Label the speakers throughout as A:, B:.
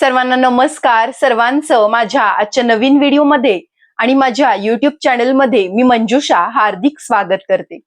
A: सर्वांना नमस्कार. सर्वांचं माझ्या आजच्या नवीन व्हिडिओमध्ये आणि माझ्या युट्यूब चॅनलमध्ये मी मंजुषा हार्दिक स्वागत करते.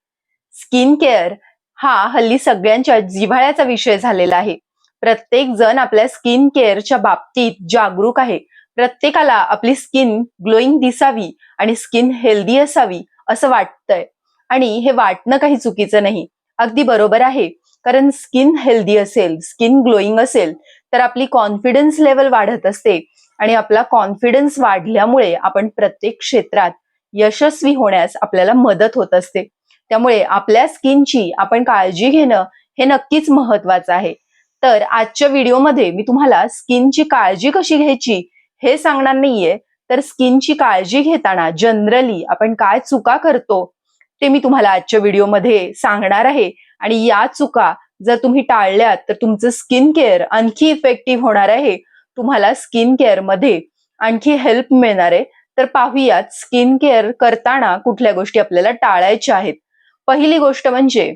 A: स्किन केअर हा हल्ली सगळ्यांच्या जिव्हाळ्याचा विषय झालेला आहे. प्रत्येक जण आपल्या स्किन केअरच्या बाबतीत जागरूक आहे. प्रत्येकाला आपली स्किन ग्लोईंग दिसावी आणि स्किन हेल्दी असावी असं वाटतंय. आणि हे वाटणं काही चुकीचं नाही. अगदी बरोबर आहे. कारण स्किन हेल्दी असेल स्किन ग्लोईंग असेल तर आपली कॉन्फिडन्स लेवल वाढत असते. आणि आपला कॉन्फिडन्स वाढल्यामुळे आपण प्रत्येक क्षेत्रात यशस्वी होण्यास आपल्याला मदत होत असते. त्यामुळे आपल्या स्किनची आपण काळजी घेणं हे नक्कीच महत्वाचं आहे. तर आजच्या व्हिडिओमध्ये मी तुम्हाला स्किनची काळजी कशी घ्यायची हे सांगणार नाहीये. तर स्किनची काळजी घेताना जनरली आपण काय चुका करतो ते मी तुम्हाला आजच्या व्हिडिओमध्ये सांगणार आहे. आणि या चुका जर तुम्ही टाळल्यात तर तुमचं स्किन केअर आणखी इफेक्टिव्ह होणार आहे. तुम्हाला स्किन केअरमध्ये आणखी हेल्प मिळणार आहे. तर पाहूयात स्किन केअर करताना कुठल्या गोष्टी आपल्याला टाळायच्या आहेत. पहिली गोष्ट म्हणजे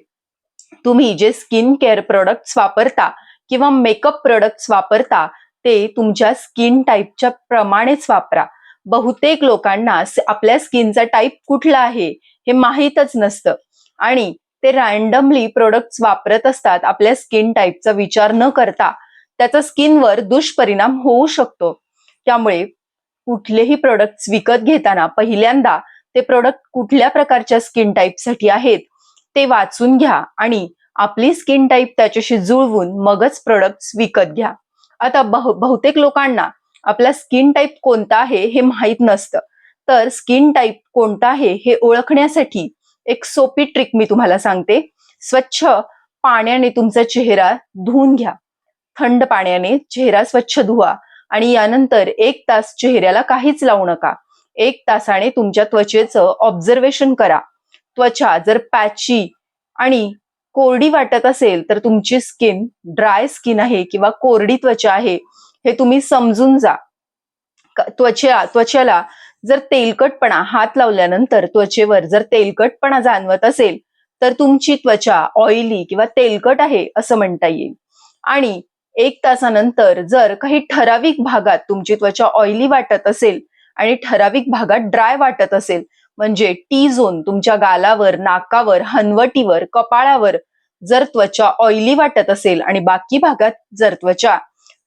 A: तुम्ही जे स्किन केअर प्रोडक्ट्स वापरता किंवा मेकअप प्रोडक्ट्स वापरता ते तुमच्या स्किन टाईपच्या प्रमाणेच वापरा. बहुतेक लोकांना आपल्या स्किनचा टाईप कुठला आहे हे माहीतच नसतं. आणि ते रॅन्डमली प्रोडक्ट्स वापरत असतात आपल्या स्किन टाईपचा विचार न करता त्याचा स्किनवर दुष्परिणाम होऊ शकतो. त्यामुळे कुठलेही प्रोडक्ट्स विकत घेताना पहिल्यांदा ते प्रोडक्ट कुठल्या प्रकारच्या स्किन टाईपसाठी आहेत ते वाचून घ्या आणि आपली स्किन टाईप त्याच्याशी जुळवून मगच प्रोडक्ट्स विकत घ्या. आता बहु बहुतेक लोकांना आपला स्किन टाईप कोणता आहे हे माहीत नसतं. तर स्किन टाईप कोणता आहे हे ओळखण्यासाठी एक सोपी ट्रिक मी तुम्हाला सांगते. स्वच्छ पाण्याने तुमचा चेहरा धुवून घ्या. थंड पाण्याने चेहरा स्वच्छ धुवा आणि यानंतर एक तास चेहऱ्याला काहीच लावू नका. एक तासाने तुमच्या त्वचेचं ऑब्झर्वेशन करा. त्वचा जर पॅची आणि कोरडी वाटत असेल तर तुमची स्किन ड्राय स्किन आहे किंवा कोरडी त्वचा आहे हे तुम्ही समजून जा. त्वचे त्वचा त्वचेला जर तेलकटपणा हात लावल्यानंतर त्वचेवर जर तेलकटपणा जाणवत असेल तर तुमची त्वचा ऑइली किंवा तेलकट आहे असं म्हणता येईल. आणि एक तासानंतर जर काही ठराविक भागात तुमची त्वचा ऑइली वाटत असेल आणि ठराविक भागात ड्राय वाटत असेल म्हणजे टी झोन तुमच्या गालावर नाकावर हनवटीवर कपाळावर जर त्वचा ऑइली वाटत असेल आणि बाकी भागात जर त्वचा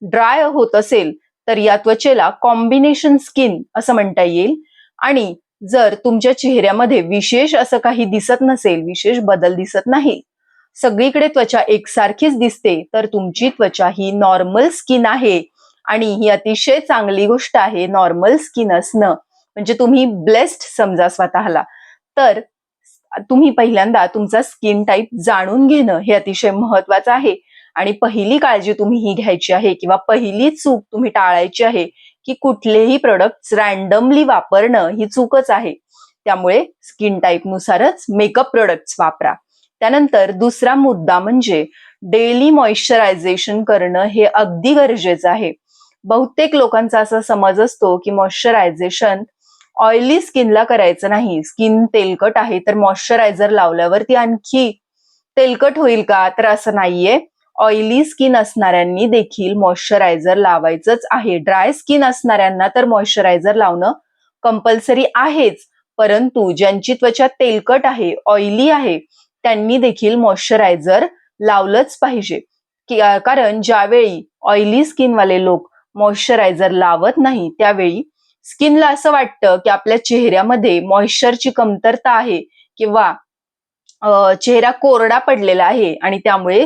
A: ड्राय होत असेल तर या त्वचेला कॉम्बिनेशन स्किन असं म्हणता येईल. आणि जर तुमच्या चेहऱ्यामध्ये विशेष असं काही दिसत नसेल विशेष बदल दिसत नाही सगळीकडे त्वचा एकसारखीच दिसते तर तुमची त्वचा ही नॉर्मल स्किन आहे. आणि ही अतिशय चांगली गोष्ट आहे नॉर्मल स्किन असणं. म्हणजे तुम्ही ब्लेस्ड समजा स्वतःला. तर तुम्ही पहिल्यांदा तुमचा स्किन टाईप जाणून घेणं हे अतिशय महत्वाचं आहे. आणि पहिली काळजी तुम्ही ही घ्यायची आहे किंवा पहिली चूक तुम्ही टाळायची आहे की कुठलेही प्रोडक्ट रॅन्डमली वापरणं ही चूकच आहे. त्यामुळे स्किन टाईप नुसारच मेकअप प्रोडक्ट्स वापरा. त्यानंतर दुसरा मुद्दा म्हणजे डेली मॉइश्चरायझेशन करणं हे अगदी गरजेचं आहे. बहुतेक लोकांचा असा समज असतो की मॉइश्चरायझेशन ऑइली स्किनला करायचं नाही. स्किन तेलकट आहे तर मॉइश्चरायझर लावल्यावर ती आणखी तेलकट होईल का? तर असं नाहीये. ऑइली स्किन असणाऱ्यांनी देखील मॉइश्चरायझर लावायचंच आहे. ड्राय स्किन असणाऱ्यांना तर मॉइश्चरायझर लावणं कंपल्सरी आहेच. परंतु ज्यांची त्वचा तेलकट आहे ऑइली आहे त्यांनी देखील मॉइश्चरायझर लावलंच पाहिजे. कारण ज्यावेळी ऑइली स्किनवाले लोक मॉइश्चरायझर लावत नाही त्यावेळी स्किनला असं वाटतं की आपल्या चेहऱ्यामध्ये मॉइश्चरची कमतरता आहे किंवा चेहरा कोरडा पडलेला आहे आणि त्यामुळे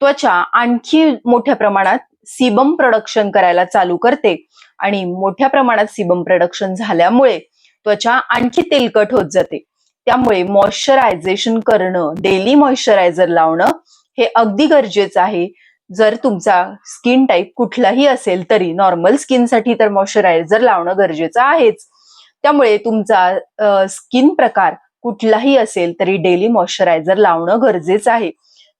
A: त्वचा आणखी मोठ्या प्रमाणात सिबम प्रोडक्शन करायला चालू करते. आणि मोठ्या प्रमाणात सिबम प्रोडक्शन झाल्यामुळे त्वचा आणखी तेलकट होत जाते. त्यामुळे मॉइश्चरायझेशन करणं डेली मॉइश्चरायझर लावणं हे अगदी गरजेचं आहे. जर तुमचा स्किन टाईप कुठलाही असेल तरी नॉर्मल स्किनसाठी तर मॉइश्चरायझर लावणं गरजेचं आहेच. त्यामुळे तुमचा स्किन प्रकार कुठलाही असेल तरी डेली मॉइश्चरायझर लावणं गरजेचं आहे.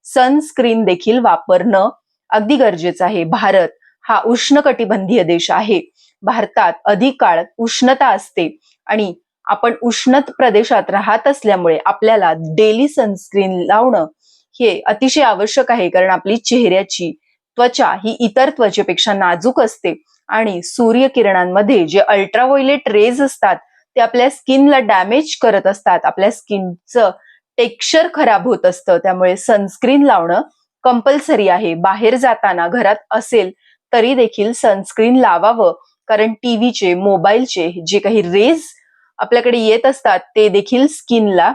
A: सनस्क्रीन देखील वापरणं अगदी गरजेचं आहे. भारत हा उष्णकटिबंधीय देश आहे. भारतात अधिक काळ उष्णता असते आणि आपण उष्ण प्रदेशात राहत असल्यामुळे आपल्याला डेली सनस्क्रीन लावणं हे अतिशय आवश्यक आहे. कारण आपली चेहऱ्याची त्वचा ही इतर त्वचेपेक्षा नाजूक असते आणि सूर्यकिरणांमध्ये जे अल्ट्राव्हायलेट रेज असतात ते आपल्या स्किनला डॅमेज करत असतात. आपल्या स्किनचं टेक्स्चर खराब होत असतं. त्यामुळे सनस्क्रीन लावणं कंपल्सरी आहे. बाहेर जाताना घरात असेल तरी देखील सनस्क्रीन लावावं. कारण टीव्हीचे मोबाईलचे जे काही रेज आपल्याकडे येत असतात ते देखील स्किनला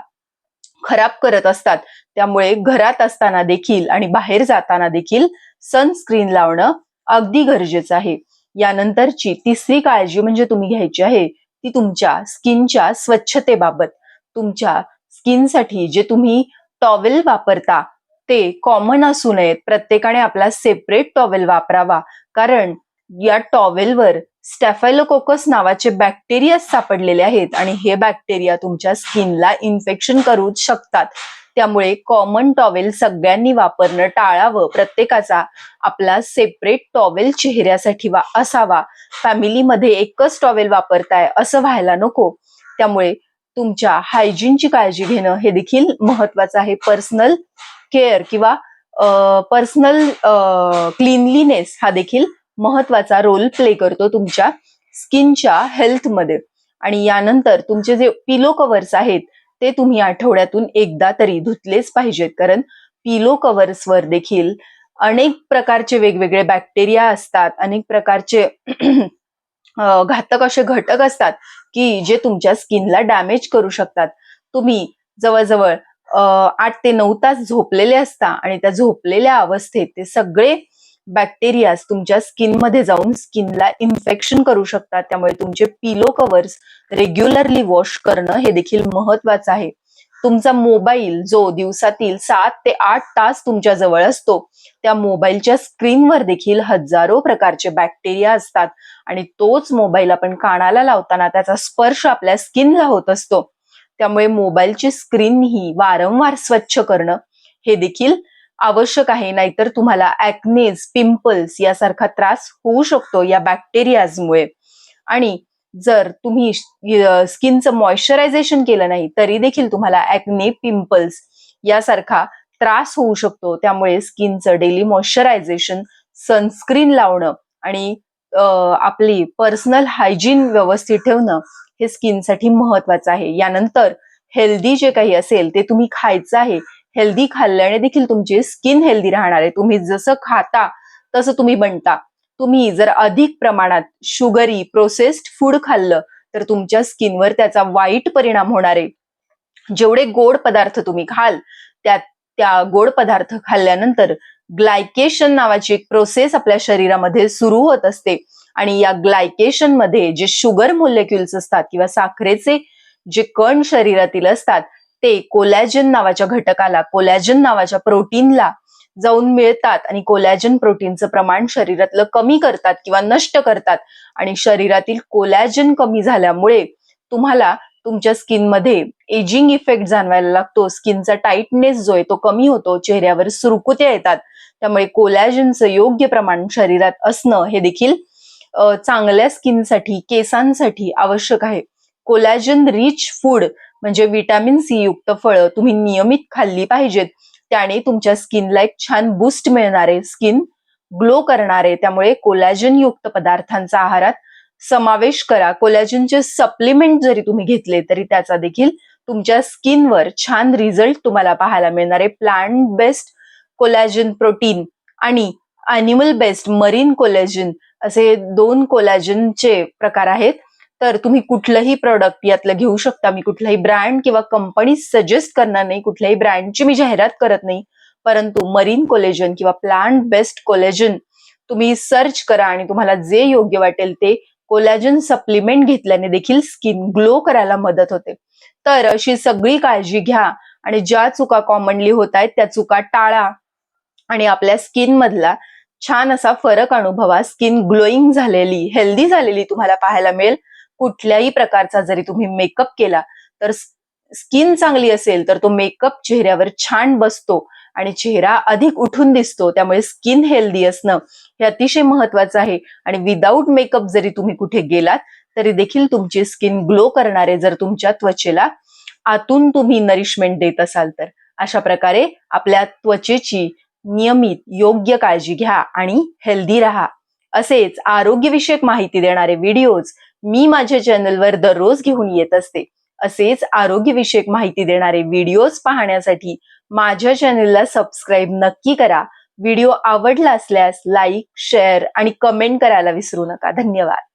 A: खराब करत असतात. त्यामुळे घरात असताना देखील आणि बाहेर जाताना देखील सनस्क्रीन लावणं अगदी गरजेचं आहे. यानंतरची तिसरी काळजी म्हणजे तुम्ही घ्यायची आहे ती तुमच्या स्किनच्या स्वच्छतेबाबत. तुमच्या स्किनसाठी जे तुम्ही टॉवेल वापरता ते कॉमन असू नयेत. प्रत्येकाने आपला सेपरेट टॉवेल वापरावा. कारण या टॉवेलवर स्टॅफायलोकोकस नावाचे बॅक्टेरिया सापडलेले आहेत आणि हे बॅक्टेरिया तुमच्या स्किनला इन्फेक्शन करू शकतात. त्यामुळे कॉमन टॉवेल सगळ्यांनी वापरणं टाळावं. प्रत्येकाचा आपला सेपरेट टॉवेल चेहऱ्यासाठी वा असावा. फॅमिलीमध्ये एकच टॉवेल वापरताय असं व्हायला नको. त्यामुळे तुमच्या हायजीनची काळजी घेणं हे देखील महत्वाचं आहे. पर्सनल केअर किंवा पर्सनल क्लिनलीनेस हा देखील महत्त्वाचा रोल प्ले करतो तुमच्या स्किनच्या हेल्थमध्ये आणि यानंतर तुमचे जे पिलो कव्हर्स आहेत ते तुम्ही आठवड्यातून एकदा तरी धुतलेच पाहिजेत. कारण पिलो कव्हर्सवर देखील अनेक प्रकारचे वेगवेगळे बॅक्टेरिया असतात अनेक प्रकारचे घातक असे घटक असतात की जे तुमच्या स्किनला डॅमेज करू शकतात. तुम्ही जवळजवळ आठ ते नऊ तास झोपलेले असता आणि त्या झोपलेल्या अवस्थेत ते सगळे बॅक्टेरियाज तुमच्या स्किनमध्ये जाऊन स्किनला इन्फेक्शन करू शकतात. त्यामुळे तुमचे पिलो कव्हर्स रेग्युलरली वॉश करणं हे देखील महत्वाचं आहे. तुमचा मोबाईल जो दिवसातील सात ते आठ तास तुमच्या जवळ असतो त्या मोबाईलच्या स्क्रीनवर देखील हजारो प्रकारचे बॅक्टेरिया असतात. आणि तोच मोबाईल आपण कानाला लावताना त्याचा स्पर्श आपल्या स्किनला होत असतो. त्यामुळे मोबाईलची स्क्रीन ही वारंवार स्वच्छ करणं हे देखील आवश्यक आहे. नाहीतर तुम्हाला ऍक्नेज पिंपल्स यासारखा त्रास होऊ शकतो या बॅक्टेरियाजमुळे आणि जर तुम्ही स्किनचं मॉइश्चरायझेशन केलं नाही तरी देखील तुम्हाला ऍक्ने पिंपल्स यासारखा त्रास होऊ शकतो. त्यामुळे स्किनचं डेली मॉइश्चरायझेशन सनस्क्रीन लावणं आणि आपली पर्सनल हायजीन व्यवस्थित ठेवणं हे स्किनसाठी महत्वाचं आहे. यानंतर हेल्दी जे काही असेल ते तुम्ही खायचं आहे. हेल्दी खाल्ल्याने देखील तुमची स्किन हेल्दी राहणार आहे. तुम्ही जसं खाता तसं तुम्ही बनता. तुम्ही जर अधिक प्रमाणात शुगरी प्रोसेस्ड फूड खाल्लं तर तुमच्या स्किनवर त्याचा वाईट परिणाम होणार आहे. जेवढे गोड पदार्थ तुम्ही खाल त्या त्या गोड पदार्थ खाल्ल्यानंतर ग्लायकेशन नावाची एक प्रोसेस आपल्या शरीरामध्ये सुरू होत असते. आणि या ग्लायकेशनमध्ये जे शुगर मोलेक्युल्स असतात किंवा साखरेचे जे कण शरीरातील असतात ते कोलॅजन नावाच्या घटकाला कोलॅजन नावाच्या प्रोटीनला जाऊन मिळतात आणि कोलॅजन प्रोटीनचं प्रमाण शरीरातलं कमी करतात किंवा नष्ट करतात. आणि शरीरातील कोलॅजन कमी झाल्यामुळे तुम्हाला तुमच्या स्किनमध्ये एजिंग इफेक्ट जाणवायला लागतो. स्किनचा टाईटनेस जो आहे तो कमी होतो. चेहऱ्यावर सुरकुत्या येतात. त्यामुळे कोलॅजनचं योग्य प्रमाण शरीरात असणं हे देखील चांगल्या स्किनसाठी केसांसाठी आवश्यक आहे. कोलॅजन रिच फूड म्हणजे विटॅमिन सी युक्त फळं तुम्ही नियमित खाल्ली पाहिजेत. त्याने तुमच्या स्किनला एक छान बूस्ट मिळणारे स्किन ग्लो करणारे त्यामुळे कोलॅजन युक्त पदार्थांचा आहारात समावेश करा. कोलॅजनचे सप्लिमेंट जरी तुम्ही घेतले तरी त्याचा देखील तुमच्या स्किनवर छान रिझल्ट तुम्हाला पाहायला मिळणारे प्लांट बेस्ड कोलॅजन प्रोटीन आणि अॅनिमल बेस्ड मरीन कोलॅजन असे दोन कोलॅजनचे प्रकार आहेत. तर तुम्ही कुठलंही प्रॉडक्ट यातलं घेऊ शकता. मी कुठलाही ब्रँड किंवा कंपनी सजेस्ट करणार नाही. कुठल्याही ब्रँडची मी जाहिरात करत नाही. परंतु मरीन कोलेजन किंवा प्लांट बेस्ट कोलेजन तुम्ही सर्च करा आणि तुम्हाला जे योग्य वाटेल ते कोलॅजन सप्लिमेंट घेतल्याने देखील स्किन ग्लो करायला मदत होते. तर अशी सगळी काळजी घ्या आणि ज्या चुका कॉमनली होत आहेत त्या चुका टाळा आणि आपल्या स्किन मधला छान असा फरक अनुभवा. स्किन ग्लोईंग झालेली हेल्दी झालेली तुम्हाला पाहायला मिळेल. कुठल्याही प्रकारचा जरी तुम्ही मेकअप केला तर स्किन चांगली असेल तर तो मेकअप चेहऱ्यावर छान बसतो आणि चेहरा अधिक उठून दिसतो. त्यामुळे स्किन हेल्दी असणं हे अतिशय महत्वाचं आहे. आणि विदाऊट मेकअप जरी तुम्ही कुठे गेलात तरी देखील तुमची स्किन ग्लो करणारे जर तुमच्या त्वचेला आतून तुम्ही नरिशमेंट देत असाल तर. अशा प्रकारे आपल्या त्वचेची नियमित योग्य काळजी घ्या आणि हेल्दी राहा. असेच आरोग्यविषयक माहिती देणारे व्हिडिओज मी माझ्या चॅनलवर दररोज घेऊन येत असते. असेच आरोग्यविषयक माहिती देणारे व्हिडिओज पाहण्यासाठी माझ्या चॅनलला सबस्क्राईब नक्की करा. व्हिडिओ आवडला असल्यास लाईक शेअर आणि कमेंट करायला विसरू नका. धन्यवाद.